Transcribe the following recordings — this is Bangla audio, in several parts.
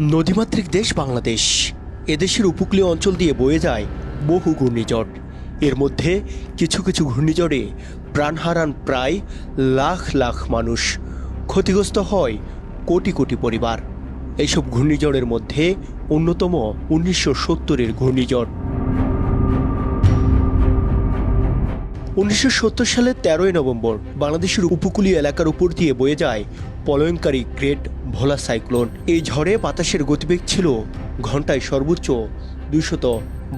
নদীমাতৃক দেশ বাংলাদেশ। এদেশের উপকূলীয় অঞ্চল দিয়ে বয়ে যায় বহু ঘূর্ণিঝড়। এর মধ্যে কিছু কিছু ঘূর্ণিঝড়ে প্রাণ হারান প্রায় লাখ লাখ মানুষ ক্ষতিগ্রস্ত হয় কোটি কোটি পরিবার। এইসব ঘূর্ণিঝড়ের মধ্যে অন্যতম উনিশশো সত্তরের ঘূর্ণিঝড় উনিশশো সত্তর সালের তেরোই নভেম্বর বাংলাদেশের উপকূলীয় এলাকার উপর দিয়ে বয়ে যায় পলয়নকারী গ্রেট ভোলা সাইক্লোন। এই ঝড়ে বাতাসের গতিবেগ ছিল ঘন্টায় সর্বোচ্চ দুইশত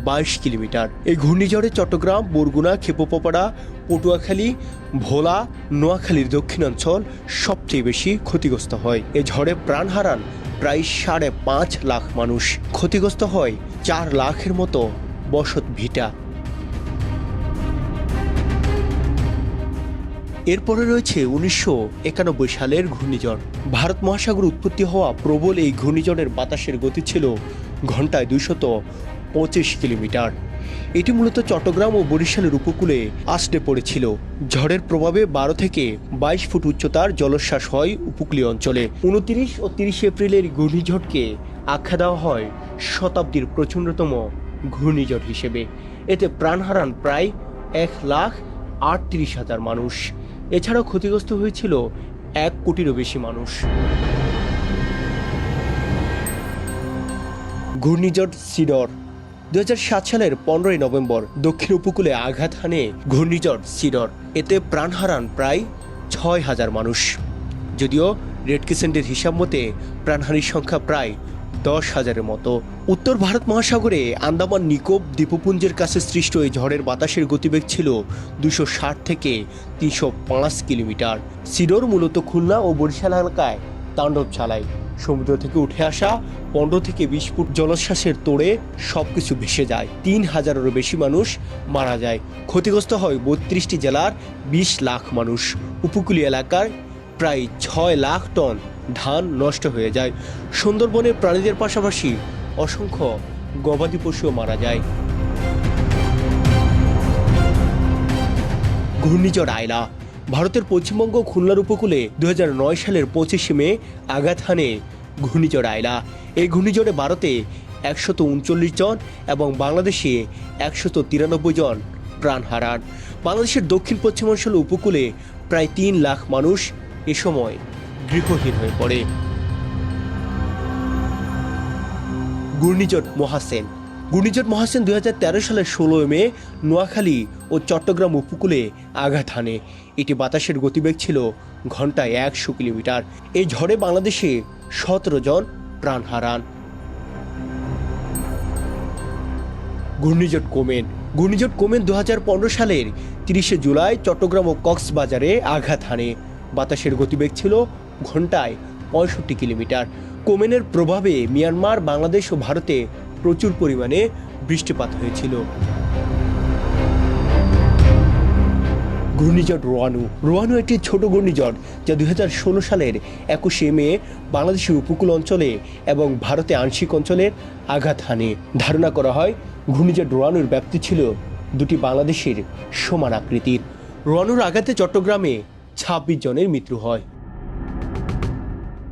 বাইশ কিলোমিটার। এই ঘূর্ণিঝড়ে চট্টগ্রাম, বরগুনা, খেপোপাড়া, পটুয়াখালী, ভোলা, নোয়াখালীর দক্ষিণাঞ্চল সবচেয়ে বেশি ক্ষতিগ্রস্ত হয়। এ ঝড়ে প্রাণ হারান প্রায় সাড়ে পাঁচ লাখ মানুষ। ক্ষতিগ্রস্ত হয় চার লাখের মতো বসত ভিটা। এরপরে রয়েছে উনিশশো একানব্বই সালের ঘূর্ণিঝড়। ভারত মহাসাগর উৎপত্তি হওয়া প্রবল এই ঘূর্ণিঝড়ের বাতাসের গতি ছিল ঘন্টায় দুইশত পঁচিশ কিলোমিটার। এটি মূলত চট্টগ্রাম ও বরিশালের উপকূলে আছড়ে পড়েছিল। ঝড়ের প্রভাবে বারো থেকে বাইশ ফুট উচ্চতার জলোচ্ছ্বাস হয় উপকূলীয় অঞ্চলে। উনত্রিশ ও তিরিশ এপ্রিলের ঘূর্ণিঝড়কে আখ্যা দেওয়া হয় শতাব্দীর প্রচণ্ডতম ঘূর্ণিঝড় হিসেবে। এতে প্রাণ হারান প্রায় এক লাখ আটত্রিশ হাজার মানুষ। এছাড়াও ক্ষতিগ্রস্ত হয়েছিল এক কোটিরও বেশি মানুষ। ঘূর্ণিঝড় সিডর। দু হাজার সাত সালের পনেরোই নভেম্বর দক্ষিণ উপকূলে আঘাত হানে ঘূর্ণিঝড় সিডর। এতে প্রাণ হারান প্রায় ছয় হাজার মানুষ। যদিও রেড ক্রিসেন্টের হিসাব মতে প্রাণহানির সংখ্যা প্রায় দশ হাজারের মতো। উত্তর ভারত মহাসাগরে আন্দামান নিকোব দ্বীপপুঞ্জের কাছে সৃষ্ট এই ঝড়ের বাতাসের গতিবেগ ছিল দুশো ষাট থেকে তিনশো পাঁচ কিলোমিটার। সিডোর মূলত খুলনা ও বরিশাল এলাকায় তাণ্ডব চালায়। সমুদ্র থেকে উঠে আসা পনেরো থেকে বিশ ফুট জলোচ্ছ্বাসের তোড়ে সবকিছু ভেসে যায়। তিন হাজারেরও বেশি মানুষ মারা যায়। ক্ষতিগ্রস্ত হয় বত্রিশটি জেলার বিশ লাখ মানুষ। উপকূলীয় এলাকার প্রায় ছয় লাখ টন ধান নষ্ট হয়ে যায়। সুন্দরবনের প্রাণীদের পাশাপাশি অসংখ্য গবাদি পশুও মারা যায়। ঘূর্ণিঝড় আয়লা ভারতের পশ্চিমবঙ্গ খুলনার উপকূলে দু হাজার নয় সালের পঁচিশে মে আঘাত হানে ঘূর্ণিঝড় আয়লা এই ঘূর্ণিঝড়ে ভারতে একশত উনচল্লিশ জন এবং বাংলাদেশে একশত তিরানব্বই জন প্রাণ হারান। বাংলাদেশের দক্ষিণ পশ্চিমাঞ্চল উপকূলে প্রায় তিন লাখ মানুষ এ সময় গৃহহীন হয়ে পড়ে। ঘূর্ণিঝড় মহাসেন। ঘূর্ণিঝড় মহাসেন দুই সালের ষোলোই মে নোয়াখালী ও চট্টগ্রাম উপকূলে আঘাত হানে। এটি বাতাসের গতিবেগ ছিল ঘন্টায় একশো কিলোমিটার। এই ঝড়ে বাংলাদেশে সতেরো জন প্রাণ হারান। ঘূর্ণিঝড় কোমেন। ঘূর্ণিঝড় কোমেন দু হাজার পনেরো সালের তিরিশে জুলাই চট্টগ্রাম ও কক্সবাজারে আঘাত হানে। বাতাসের গতিবেগ ছিল ঘন্টায় পঁয়ষট্টি কিলোমিটার। কোমেনের প্রভাবে মিয়ানমার, বাংলাদেশ ও ভারতে প্রচুর পরিমাণে বৃষ্টিপাত হয়েছিল। ঘূর্ণিঝড় রোয়ানু। রোয়ানু একটি ছোট ঘূর্ণিঝড় যা দুই হাজার ষোলো সালের একুশে মে বাংলাদেশের উপকূল অঞ্চলে এবং ভারতে আংশিক অঞ্চলের আঘাত হানে। ধারণা করা হয়, ঘূর্ণিঝড় রোয়ানুর ব্যাপ্তি ছিল দুটি বাংলাদেশের সমান আকৃতির। রোয়ানুর আঘাতে চট্টগ্রামে ছাব্বিশ জনের মৃত্যু হয়।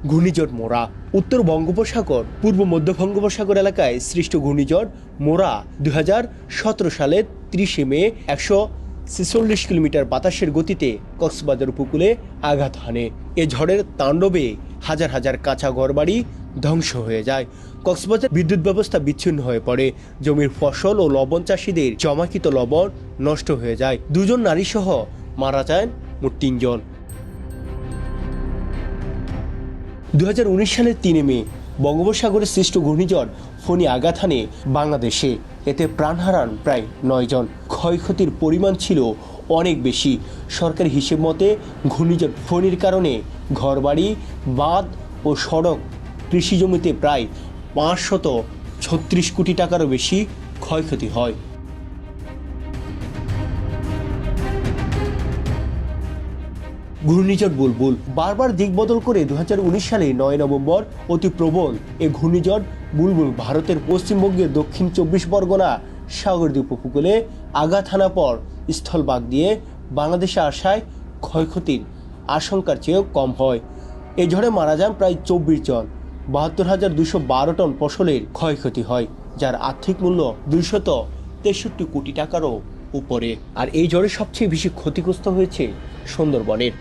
ঘূর্ণিঝড় মোরা। উত্তর বঙ্গোপসাগর, পূর্ব মধ্য বঙ্গোপসাগর এলাকায় সৃষ্ট ঘূর্ণিঝড় মোরা দুই হাজার সতেরো সালের ত্রিশে মে একশো ছেচল্লিশ কিলোমিটার বাতাসের গতিতে কক্সবাজার উপকূলে আঘাত হানে। এ ঝড়ের তাণ্ডবে হাজার হাজার কাঁচা ঘরবাড়ি ধ্বংস হয়ে যায়। কক্সবাজার বিদ্যুৎ ব্যবস্থা বিচ্ছিন্ন হয়ে পড়ে। জমির ফসল ও লবণ চাষিদের জমাকৃত লবণ নষ্ট হয়ে যায়। দুজন নারীসহ মারা যান মোট তিনজন। দু হাজার উনিশ সালের তিনে মে, বঙ্গোপসাগরে সৃষ্ট ঘূর্ণিঝড় ফণি আঘাত হানে বাংলাদেশে। এতে প্রাণ হারান প্রায় নয় জন। ক্ষয়ক্ষতির পরিমাণ ছিল অনেক বেশি। সরকারি হিসেব মতে, ঘূর্ণিঝড় ফণির কারণে ঘরবাড়ি, বাঁধ ও সড়ক কৃষি জমিতে প্রায় পাঁচশত ছত্রিশ কোটি টাকারও বেশি ক্ষয়ক্ষতি হয়। ঘূর্ণিঝড় বুলবুল। বারবার দিক বদল করে দু হাজার উনিশ সালে নয় নভেম্বর অতি প্রবল এ ঘূর্ণিঝড় বুলবুল ভারতের পশ্চিমবঙ্গের দক্ষিণ চব্বিশ পরগনা, সাগরদ্বীপ উপকূলে আঘাত হানা পর স্থলভাগ দিয়ে বাংলাদেশে আসায় ক্ষয়ক্ষতির আশঙ্কার চেয়েও কম হয়। এ ঝড়ে মারা যান প্রায় চব্বিশ জন। বাহাত্তর হাজার দুশো বারো টন ফসলের ক্ষয়ক্ষতি হয়, যার আর্থিক মূল্য দুইশত তেষট্টি কোটি টাকারও উপরে। আর এই ঝড়ে সবচেয়ে বেশি ক্ষতিগ্রস্ত হয়েছে সুন্দরবনের।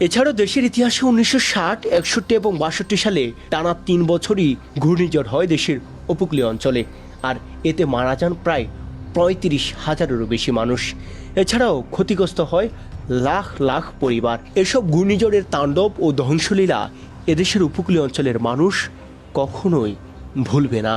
এছাড়াও দেশের ইতিহাসে উনিশশো ষাট, একষট্টি এবং বাষট্টি সালে টানা তিন বছরই ঘূর্ণিঝড় হয় দেশের উপকূলীয় অঞ্চলে। আর এতে মারা যান প্রায় পঁয়ত্রিশ হাজারেরও বেশি মানুষ। এছাড়াও ক্ষতিগ্রস্ত হয় লাখ লাখ পরিবার। এসব ঘূর্ণিঝড়ের তাণ্ডব ও ধ্বংসলীলা এদেশের উপকূলীয় অঞ্চলের মানুষ কখনোই ভুলবে না।